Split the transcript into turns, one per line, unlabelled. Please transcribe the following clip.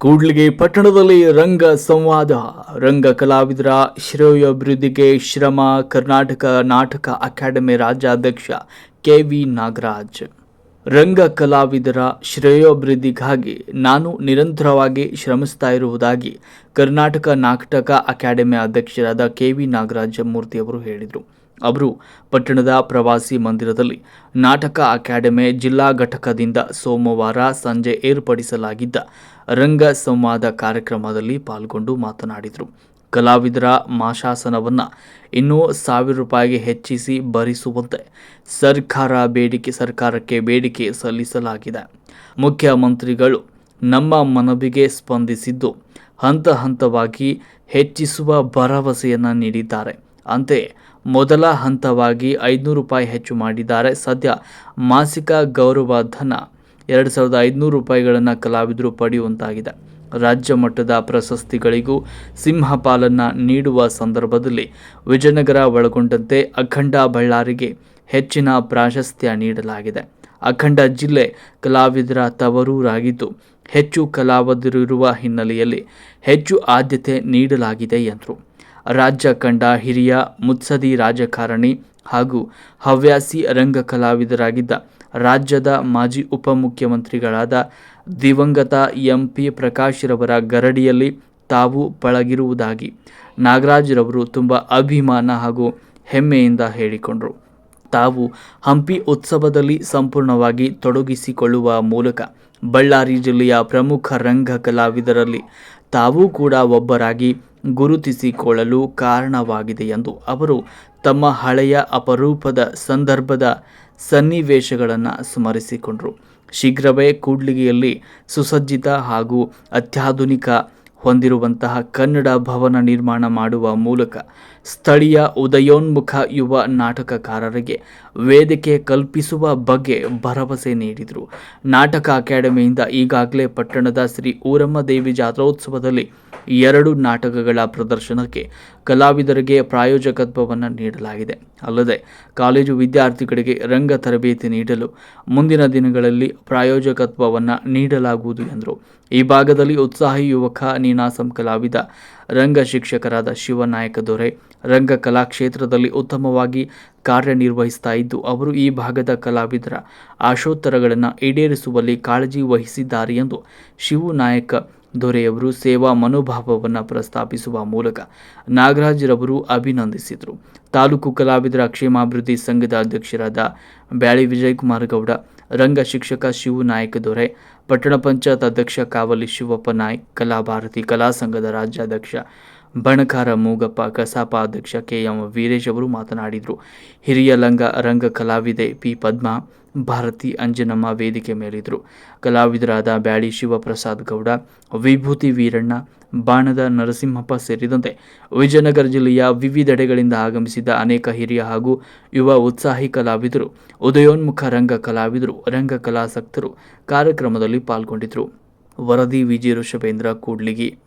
ಕೂಡ್ಲಿಗಿ ಪಟ್ಟಣದಲ್ಲಿ ರಂಗ ಸಂವಾದ. ರಂಗ ಕಲಾವಿದರ ಶ್ರೇಯೋಭಿವೃದ್ಧಿಗೆ ಶ್ರಮ, ಕರ್ನಾಟಕ ನಾಟಕ ಅಕಾಡೆಮಿ ರಾಜ್ಯಾಧ್ಯಕ್ಷ ಕೆ ವಿ ನಾಗರಾಜ್. ರಂಗ ಕಲಾವಿದರ ಶ್ರೇಯೋಭಿವೃದ್ಧಿಗಾಗಿ ನಾನು ನಿರಂತರವಾಗಿ ಶ್ರಮಿಸ್ತಾ ಇರುವುದಾಗಿ ಕರ್ನಾಟಕ ನಾಟಕ ಅಕಾಡೆಮಿ ಅಧ್ಯಕ್ಷರಾದ ಕೆ ವಿ ನಾಗರಾಜ ಮೂರ್ತಿಯವರು ಹೇಳಿದರು. ಅವರು ಪಟ್ಟಣದ ಪ್ರವಾಸಿ ಮಂದಿರದಲ್ಲಿ ನಾಟಕ ಅಕಾಡೆಮಿ ಜಿಲ್ಲಾ ಘಟಕದಿಂದ ಸೋಮವಾರ ಸಂಜೆ ಏರ್ಪಡಿಸಲಾಗಿದ್ದ ರಂಗ ಸಂವಾದ ಕಾರ್ಯಕ್ರಮದಲ್ಲಿ ಪಾಲ್ಗೊಂಡು ಮಾತನಾಡಿದರು. ಕಲಾವಿದರ ಮಾಶಾಸನವನ್ನು ಇನ್ನೂ ಸಾವಿರ ರೂಪಾಯಿಗೆ ಹೆಚ್ಚಿಸಿ ಭರಿಸುವಂತೆ ಸರ್ಕಾರ ಬೇಡಿಕೆ, ಸರ್ಕಾರಕ್ಕೆ ಬೇಡಿಕೆ ಸಲ್ಲಿಸಲಾಗಿದೆ. ಮುಖ್ಯಮಂತ್ರಿಗಳು ನಮ್ಮ ಮನವಿಗೆ ಸ್ಪಂದಿಸಿದ್ದು ಹಂತ ಹಂತವಾಗಿ ಹೆಚ್ಚಿಸುವ ಭರವಸೆಯನ್ನು ನೀಡಿದ್ದಾರೆ. ಅಂತೆಯೇ ಮೊದಲ ಹಂತವಾಗಿ ಐದುನೂರು ರೂಪಾಯಿ ಹೆಚ್ಚು ಮಾಡಿದ್ದಾರೆ. ಸದ್ಯ ಮಾಸಿಕ ಗೌರವ ಧನ ಎರಡು ಸಾವಿರದ ಐದುನೂರು ರೂಪಾಯಿಗಳನ್ನು ಕಲಾವಿದರು ಪಡೆಯುವಂತಾಗಿದೆ. ರಾಜ್ಯ ಮಟ್ಟದ ಪ್ರಶಸ್ತಿಗಳಿಗೂ ಸಿಂಹಪಾಲನ್ನು ನೀಡುವ ಸಂದರ್ಭದಲ್ಲಿ ವಿಜಯನಗರ ಒಳಗೊಂಡಂತೆ ಅಖಂಡ ಬಳ್ಳಾರಿಗೆ ಹೆಚ್ಚಿನ ಪ್ರಾಶಸ್ತ್ಯ ನೀಡಲಾಗಿದೆ. ಅಖಂಡ ಜಿಲ್ಲೆ ಕಲಾವಿದರ ತವರೂರಾಗಿದ್ದು ಹೆಚ್ಚು ಕಲಾವಿದರಿರುವ ಹಿನ್ನೆಲೆಯಲ್ಲಿ ಹೆಚ್ಚು ಆದ್ಯತೆ ನೀಡಲಾಗಿದೆ ಎಂದರು. ರಾಜ್ಯ ಕಂಡ ಹಿರಿಯ ಮುತ್ಸದಿ ರಾಜಕಾರಣಿ ಹಾಗೂ ಹವ್ಯಾಸಿ ರಂಗ ಕಲಾವಿದರಾಗಿದ್ದ ರಾಜ್ಯದ ಮಾಜಿ ಉಪಮುಖ್ಯಮಂತ್ರಿಗಳಾದ ದಿವಂಗತ ಎಂ ಪಿ ಪ್ರಕಾಶ್ರವರ ಗರಡಿಯಲ್ಲಿ ತಾವು ಪಳಗಿರುವುದಾಗಿ ನಾಗರಾಜ್ರವರು ತುಂಬ ಅಭಿಮಾನ ಹಾಗೂ ಹೆಮ್ಮೆಯಿಂದ ಹೇಳಿಕೊಂಡರು. ತಾವು ಹಂಪಿ ಉತ್ಸವದಲ್ಲಿ ಸಂಪೂರ್ಣವಾಗಿ ತೊಡಗಿಸಿಕೊಳ್ಳುವ ಮೂಲಕ ಬಳ್ಳಾರಿ ಜಿಲ್ಲೆಯ ಪ್ರಮುಖ ರಂಗ ಕಲಾವಿದರಲ್ಲಿ ತಾವೂ ಕೂಡ ಒಬ್ಬರಾಗಿ ಗುರುತಿಸಿಕೊಳ್ಳಲು ಕಾರಣವಾಗಿದೆ ಎಂದು ಅವರು ತಮ್ಮ ಹಳೆಯ ಅಪರೂಪದ ಸಂದರ್ಭದ ಸನ್ನಿವೇಶಗಳನ್ನು ಸ್ಮರಿಸಿಕೊಂಡರು. ಶೀಘ್ರವೇ ಕೂಡ್ಲಿಗೆಯಲ್ಲಿ ಸುಸಜ್ಜಿತ ಹಾಗೂ ಅತ್ಯಾಧುನಿಕ ಹೊಂದಿರುವಂತಹ ಕನ್ನಡ ಭವನ ನಿರ್ಮಾಣ ಮಾಡುವ ಮೂಲಕ ಸ್ಥಳೀಯ ಉದಯೋನ್ಮುಖ ಯುವ ನಾಟಕಕಾರರಿಗೆ ವೇದಿಕೆ ಕಲ್ಪಿಸುವ ಬಗ್ಗೆ ಭರವಸೆ ನೀಡಿದರು. ನಾಟಕ ಅಕಾಡೆಮಿಯಿಂದ ಈಗಾಗಲೇ ಪಟ್ಟಣದ ಶ್ರೀ ಊರಮ್ಮ ದೇವಿ ಜಾತ್ರೋತ್ಸವದಲ್ಲಿ ಎರಡು ನಾಟಕಗಳ ಪ್ರದರ್ಶನಕ್ಕೆ ಕಲಾವಿದರಿಗೆ ಪ್ರಾಯೋಜಕತ್ವವನ್ನು ನೀಡಲಾಗಿದೆ. ಅಲ್ಲದೆ, ಕಾಲೇಜು ವಿದ್ಯಾರ್ಥಿಗಳಿಗೆ ರಂಗ ತರಬೇತಿ ನೀಡಲು ಮುಂದಿನ ದಿನಗಳಲ್ಲಿ ಪ್ರಾಯೋಜಕತ್ವವನ್ನು ನೀಡಲಾಗುವುದು ಎಂದರು. ಈ ಭಾಗದಲ್ಲಿ ಉತ್ಸಾಹಿ ಯುವಕ ನೀನಾಸಂ ಕಲಾವಿದ, ರಂಗ ಶಿಕ್ಷಕರಾದ ಶಿವನಾಯಕ ದೊರೆ, ರಂಗ ಕಲಾ ಕ್ಷೇತ್ರದಲ್ಲಿ ಉತ್ತಮವಾಗಿ ಕಾರ್ಯನಿರ್ವಹಿಸ್ತಾ ಇದ್ದು, ಅವರು ಈ ಭಾಗದ ಕಲಾವಿದರ ಆಶೋತ್ತರಗಳನ್ನು ಈಡೇರಿಸುವಲ್ಲಿ ಕಾಳಜಿ ವಹಿಸಿದ್ದಾರೆ ಎಂದು ಶಿವನಾಯಕ ದೊರೆಯವರು ಸೇವಾ ಮನೋಭಾವವನ್ನು ಪ್ರಸ್ತಾಪಿಸುವ ಮೂಲಕ ನಾಗರಾಜರವರು ಅಭಿನಂದಿಸಿದರು. ತಾಲೂಕು ಕಲಾವಿದರ ಕ್ಷೇಮಾಭಿವೃದ್ಧಿ ಸಂಘದ ಅಧ್ಯಕ್ಷರಾದ ಬ್ಯಾಳಿ ವಿಜಯಕುಮಾರ್ ಗೌಡ, ರಂಗ ಶಿಕ್ಷಕ ಶಿವು ನಾಯಕ ದೊರೆ, ಪಟ್ಟಣ ಪಂಚಾಯತ್ ಅಧ್ಯಕ್ಷ ಕಾವಲಿ ಶಿವಪ್ಪ ನಾಯ್ಕ್ ಕಲಾಭಾರತಿ ಕಲಾ ಸಂಘದ ರಾಜ್ಯಾಧ್ಯಕ್ಷ ಬಣಕಾರ ಮೂಗಪ್ಪ ಕಸಾಪ ಅಧ್ಯಕ್ಷ ಕೆ ಎಂ ವೀರೇಶ್ ಅವರು ಮಾತನಾಡಿದರು. ಹಿರಿಯ ಲಂಗ ರಂಗ ಕಲಾವಿದೆ ಪಿ ಪದ್ಮ ಭಾರತಿ ಅಂಜನಮ್ಮ ವೇದಿಕೆ ಮೇಲಿದ್ದರು. ಕಲಾವಿದರಾದ ಬ್ಯಾಳಿ ಶಿವಪ್ರಸಾದ್ ಗೌಡ, ವಿಭೂತಿ ವೀರಣ್ಣ, ಬಾಣದ ನರಸಿಂಹಪ್ಪ ಸೇರಿದಂತೆ ವಿಜಯನಗರ ಜಿಲ್ಲೆಯ ವಿವಿಧೆಡೆಗಳಿಂದ ಆಗಮಿಸಿದ್ದ ಅನೇಕ ಹಿರಿಯ ಹಾಗೂ ಯುವ ಉತ್ಸಾಹಿ ಕಲಾವಿದರು, ಉದಯೋನ್ಮುಖ ರಂಗ ಕಲಾವಿದರು, ರಂಗ ಕಲಾಸಕ್ತರು ಕಾರ್ಯಕ್ರಮದಲ್ಲಿ ಪಾಲ್ಗೊಂಡಿದ್ದರು. ವರದಿ ವಿಜಯ ಕೂಡ್ಲಿಗಿ.